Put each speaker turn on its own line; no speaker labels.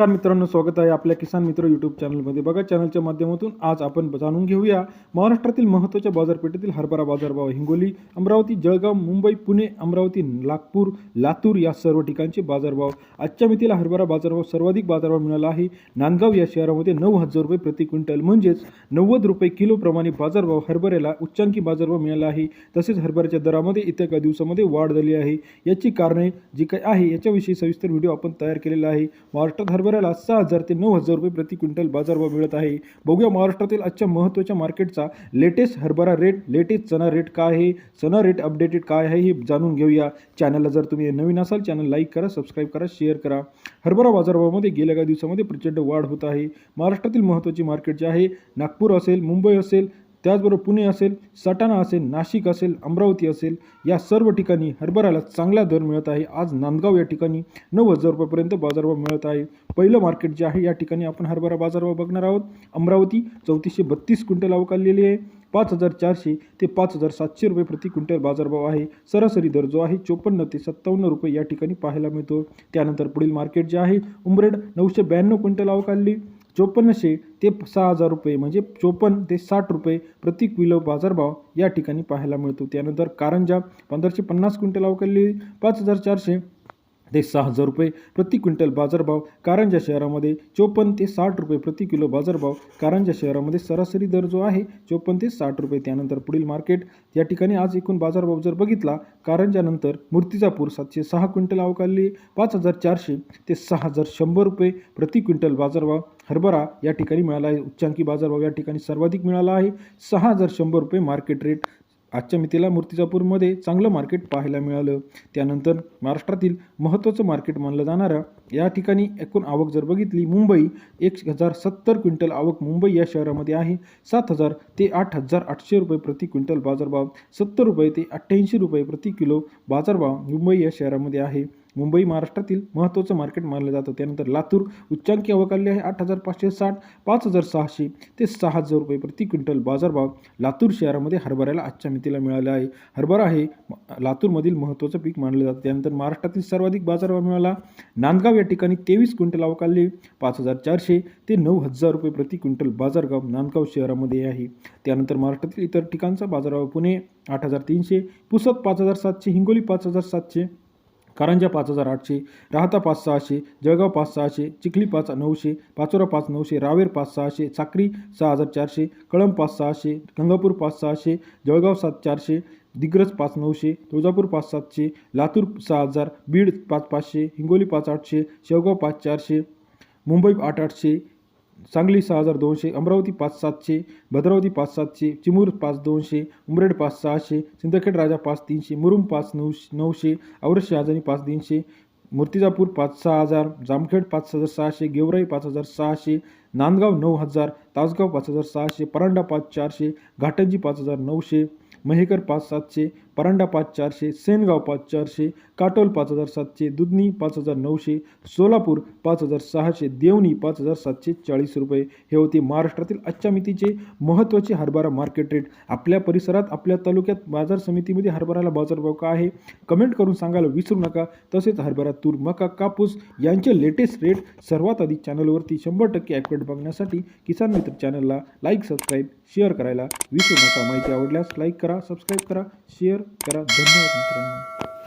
नमस्कार मित्रांनो स्वागत आहे आपल्या किसान मित्र यूट्यूब चॅनलमध्ये बघा चॅनलच्या माध्यमातून आज आपण जाणून घेऊया महाराष्ट्रातील महत्त्वाच्या बाजारपेठेतील हरभरा बाजारभाव. हिंगोली अमरावती जळगाव मुंबई पुणे अमरावती नागपूर लातूर या सर्व ठिकाणचे बाजारभाव. आजच्या मितीला हरभरा बाजारभाव सर्वाधिक बाजारभाव मिळाला आहे. नांदगाव या शहरामध्ये नऊ हजार रुपये प्रति क्विंटल म्हणजेच नव्वद रुपये किलोप्रमाणे बाजारभाव हरभऱ्याला उच्चांकी बाजारभाव मिळाला आहे. तसेच हरभऱ्याच्या दरामध्ये येत्या काही दिवसामध्ये वाढ झाली आहे. याची कारणे जी काही आहे याच्याविषयी सविस्तर व्हिडिओ आपण तयार केलेला आहे. महाराष्ट्रात हरभरा हरभऱ्याला सहा हजार ते नऊ हजार रुपये प्रति क्विंटल बाजारभाव मिळत आहे. बघूया महाराष्ट्रातील आजच्या महत्त्वाच्या मार्केटचा लेटेस्ट हरभरा रेट लेटेस्ट चना रेट काय आहे चना रेट अपडेटेड काय आहे हे जाणून घेऊया. चॅनलला जर तुम्ही नवीन असाल चॅनल लाईक करा सबस्क्राईब करा शेअर करा. हरभरा बाजारभावामध्ये गेल्या काही दिवसामध्ये प्रचंड वाढ होत आहे. महाराष्ट्रातील महत्त्वाची मार्केट जे आहे नागपूर असेल मुंबई असेल त्याचबरोबर पुणे असेल सटाणा असेल नाशिक असेल अमरावती असेल या सर्व ठिकाणी हरभऱ्याला चांगला दर मिळत आहे. आज नांदगाव या ठिकाणी नऊ हजार रुपयापर्यंत बाजारभाव मिळत आहे. पहिलं मार्केट जे आहे या ठिकाणी आपण हरभरा बाजारभाव बघणार आहोत. अमरावती चौतीसशे बत्तीस क्विंटल अवकाललेली आहे. पाच हजार चारशे ते पाच हजार सातशे रुपये प्रति क्विंटल बाजारभाव आहे. सरासरी दर जो आहे चोपन्न ते सत्तावन्न रुपये या ठिकाणी पाहायला मिळतो. त्यानंतर पुढील मार्केट जे आहे उमरेड नऊशे ब्याण्णव क्विंटल अवकालली चोपन्नशे ते सहा हजार रुपये म्हणजे चोपन्न ते साठ रुपये प्रति किलो बाजारभाव या ठिकाणी पाहायला मिळतो. त्यानंतर कारंजा पंधराशे पन्नास क्विंटल अवकाळली पाच हजार चारशे ते सहा हजार रुपये प्रति क्विंटल बाजारभाव कारंजा शहरामध्ये चोपन्न ते साठ रुपये प्रति किलो बाजारभाव कारंजा शहरामध्ये सरासरी दर जो आहे चोपन्न ते साठ रुपये. त्यानंतर पुढील मार्केट या ठिकाणी आज एकूण बाजारभाव जर बघितला कारंजानंतर मूर्तिजापूर सातशे सहा क्विंटल अवकाळली पाच हजार चारशे ते सहा हजार शंभर रुपये प्रति क्विंटल बाजारभाव हरभरा या ठिकाणी मिळाला आहे. उच्चांकी बाजारभाव या ठिकाणी सर्वाधिक मिळाला आहे. सहा हजार शंभर रुपये मार्केट रेट आजच्या मितीला मूर्तिजापूरमध्ये चांगलं मार्केट पाहायला मिळालं. त्यानंतर महाराष्ट्रातील महत्त्वाचं मार्केट मानलं जाणारं या ठिकाणी एकूण आवक जर बघितली मुंबई एक हजार सत्तर क्विंटल आवक मुंबई या शहरामध्ये आहे. सात हजार ते आठ हजार आठशे रुपये प्रति क्विंटल बाजारभाव सत्तर रुपये ते अठ्ठ्याऐंशी रुपये प्रति किलो बाजारभाव मुंबई या शहरामध्ये आहे. मुंबई महाराष्ट्रातील महत्त्वाचं मार्केट मानलं जातं. त्यानंतर लातूर उच्चांकी अवकाल्य आहे आठ हजार पाचशे साठ पाच हजार सहाशे ते सहा हजार रुपये प्रति क्विंटल बाजारभाव लातूर शहरामध्ये हरभऱ्याला आजच्या मितीला मिळाला आहे. हरभरा हे लातूरमधील महत्त्वाचं पीक मानलं जातं. त्यानंतर महाराष्ट्रातील सर्वाधिक बाजारभाव मिळाला नांदगाव या ठिकाणी तेवीस क्विंटल अवकाल्य पाच हजार चारशे ते नऊ हजार रुपये प्रति क्विंटल बाजारगाव नांदगाव शहरामध्ये आहे. त्यानंतर महाराष्ट्रातील इतर ठिकाणचा बाजारभाव पुणे आठ हजार तीनशे पुसद पाच हजार सातशे हिंगोली पाच हजार सातशे कारंजा पाच हजार आठशे राहता पाच सहाशे जळगाव पाच सहाशे चिखली पाच नऊशे पाचोरा पाच नऊशे रावेर पाच सहाशे साक्री सहा हजार चारशे कळंब पाच सहाशे गंगापूर पाच सहाशे जळगाव सात चारशे दिग्रज पाच नऊशे तुळजापूर पाच सातशे लातूर सहा हजार बीड पाच पाचशे हिंगोली पाच आठशे शेवगाव पाच चारशे मुंबई आठ आठशे सांगली सहा हजार दोनशे अमरावती पाच सातशे भद्रावती पाच सातशे चिमूर पाच दोनशे उमरेड पाच सहाशे सिंदखेड राजा पाच तीनशे मुरुम पाच नऊशे नऊशे औरत शहाजानी पाच तीनशे मूर्तिजापूर पाच सहा हजार जामखेड पाच हजार सहाशे गेवराई पाच हजार सहाशे नांदगाव नऊ हजार तासगाव पाच हजार सहाशे परांडा पाच चारशे घाटंजी पाच हजार नऊशे महेकर पाच सातशे परांडा पाच चारशे सेनगाव पाच चारशे काटोल पाच हजार सातशे दुधनी पाच हजार नऊशे सोलापूर पाच हजार सहाशे देवणी पाच हजार सातशे चाळीस रुपये. हे होते महाराष्ट्रातील आजच्या मितीचे महत्त्वाचे हरभरा मार्केट रेट आपल्या परिसरात आपल्या तालुक्यात बाजार समितीमध्ये हरभराला बाजारभाव का आहे? कमेंट करून सांगायला विसरू नका. तसेच हरभरा तूर मका कापूस यांचे लेटेस्ट रेट सर्वात आधी चॅनलवरती शंभर टक्के ॲक्युरेट बघण्यासाठी किसान मित्र चॅनलला लाईक सबस्क्राईब शेअर करायला विसरू नका. माहिती आवडल्यास लाईक करा सबस्क्राईब करा शेअर करा. धन्यवाद मित्रांनो.